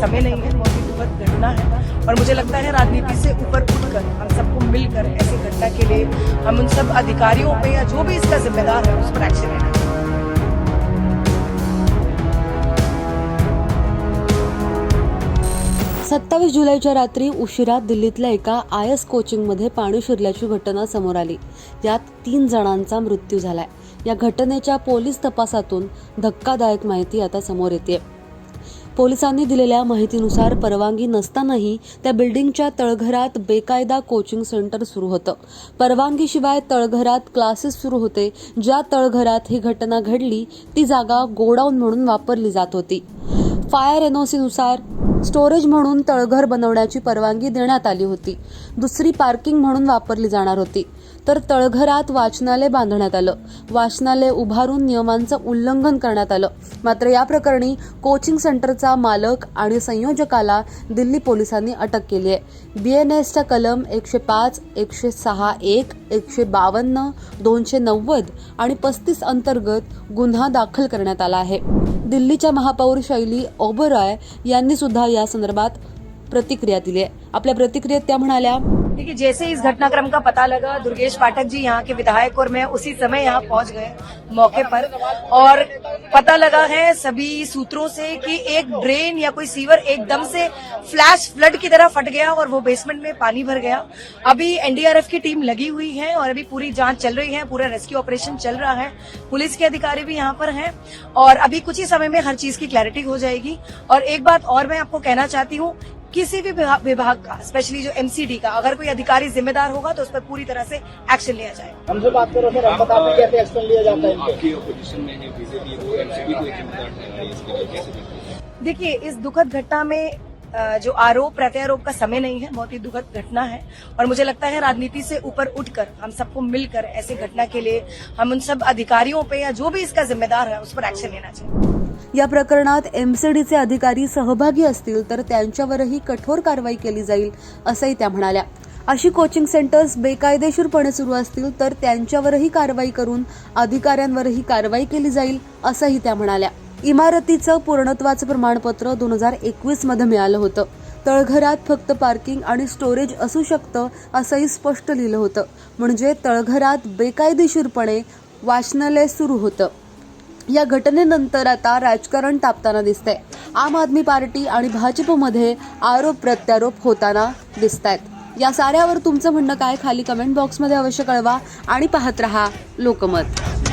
समय नहीं है बहुत ही दुखद घटना है। और मुझे लगता है राजनीति से ऊपर उठकर हम सबको मिलकर ऐसी घटना के लिए हम उन सब अधिकारियों पे या जो भी इसका जिम्मेदार है उस पर एक्शन लेना चाहिए सत्तावीस जुलैच्या रात्री उशिरा दिल्लीतल्या एका आय एस कोचिंगमध्ये पाणी शिरल्याची घटना समोर आली. यात तीन जणांचा मृत्यू झालाय. या घटनेच्या पोलीस तपासातून धक्कादायक माहिती आता समोर येते पोलिसांनी दिलेल्या माहितीनुसार परवानगी नसतानाही त्या बिल्डिंगच्या तळघरात बेकायदा कोचिंग सेंटर सुरू होतं. परवानगीशिवाय तळघरात क्लासेस सुरू होते. ज्या तळघरात ही घटना घडली ती जागा गोडाऊन म्हणून वापरली जात होती. फायर एनओसीनुसार स्टोरेज म्हणून तळघर बनवण्याची परवानगी देण्यात आली होती. दुसरी पार्किंग म्हणून वापरली जाणार होती. तर तळघरात वाचनालय बांधण्यात आलं. वाचनालय उभारून नियमांचं उल्लंघन करण्यात आलं. मात्र या प्रकरणी कोचिंग सेंटरचा मालक आणि संयोजकाला दिल्ली पोलिसांनी अटक केली आहे. बीएनएसच्या कलम एकशे पाच एकशे सहा एक एकशे बावन्न दोनशे नव्वद आणि पस्तीस अंतर्गत गुन्हा दाखल करण्यात आला आहे. दिल्लीच्या महापौर शैली ओबरॉय यांनी सुद्धा या संदर्भात प्रतिक्रिया दिली आहे. आपल्या प्रतिक्रियेत त्या म्हणाल्या देखिए, जैसे इस घटनाक्रम का पता लगा, दुर्गेश पाठक जी यहाँ के विधायक और मैं उसी समय यहाँ पहुँच गए मौके पर। और पता लगा है सभी सूत्रों से कि एक ड्रेन या कोई सीवर एकदम से फ्लैश फ्लड की तरह फट गया और वो बेसमेंट में पानी भर गया। अभी एनडीआरएफ की टीम लगी हुई है और अभी पूरी जाँच चल रही है, पूरा रेस्क्यू ऑपरेशन चल रहा है। पुलिस के अधिकारी भी यहाँ पर है और अभी कुछ ही समय में हर चीज़ की क्लैरिटी हो जाएगी। और एक बात और मैं आपको कहना चाहती हूँ किसी भी विभाग का स्पेशली जो एमसीडी का अगर कोई अधिकारी जिम्मेदार होगा तो उस पर पूरी तरह से एक्शन लिया जाएगा। हमसे बात करो सर हम बता कैसे एक्शन लिया जाता है आपकी ओपोजिशन में है बीजेपी वो एमसीडी को जिम्मेदार ठहरा है इसके लिए कैसे देखते हैं? देखिए इस दुखद घटना में जो आरोप प्रत्यारोप का समय नहीं है बहुत ही दुखद घटना है और मुझे लगता है राजनीति से ऊपर उठकर हम सबको मिलकर ऐसी घटना के लिए हम उन सब अधिकारियों पे या जो भी इसका जिम्मेदार है उस पर एक्शन लेना चाहिए। या प्रकरणात एमसीडीचे अधिकारी सहभागी असतील तर त्यांच्यावरही कठोर कारवाई केली जाईल असंही त्या म्हणाल्या. अशी कोचिंग सेंटर्स बेकायदेशीरपणे सुरू असतील तर त्यांच्यावरही कारवाई करून अधिकाऱ्यांवरही कारवाई केली जाईल असंही त्या म्हणाल्या. इमारतीचं पूर्णत्वाचं प्रमाणपत्र दोन हजार एकवीसमध्ये मिळालं होतं. तळघरात फक्त पार्किंग आणि स्टोरेज असू शकतं असंही स्पष्ट लिहिलं होतं. म्हणजे तळघरात बेकायदेशीरपणे वाचनालय सुरू होतं. या घटनेनंतर आता राजकारण तापताना दिसतंय. आम आदमी पार्टी आणि भाजपमध्ये आरोप प्रत्यारोप होताना दिसत आहेत या साऱ्यावर तुमचं म्हणणं काय? खाली कमेंट बॉक्समध्ये अवश्य कळवा आणि पाहत रहा लोकमत.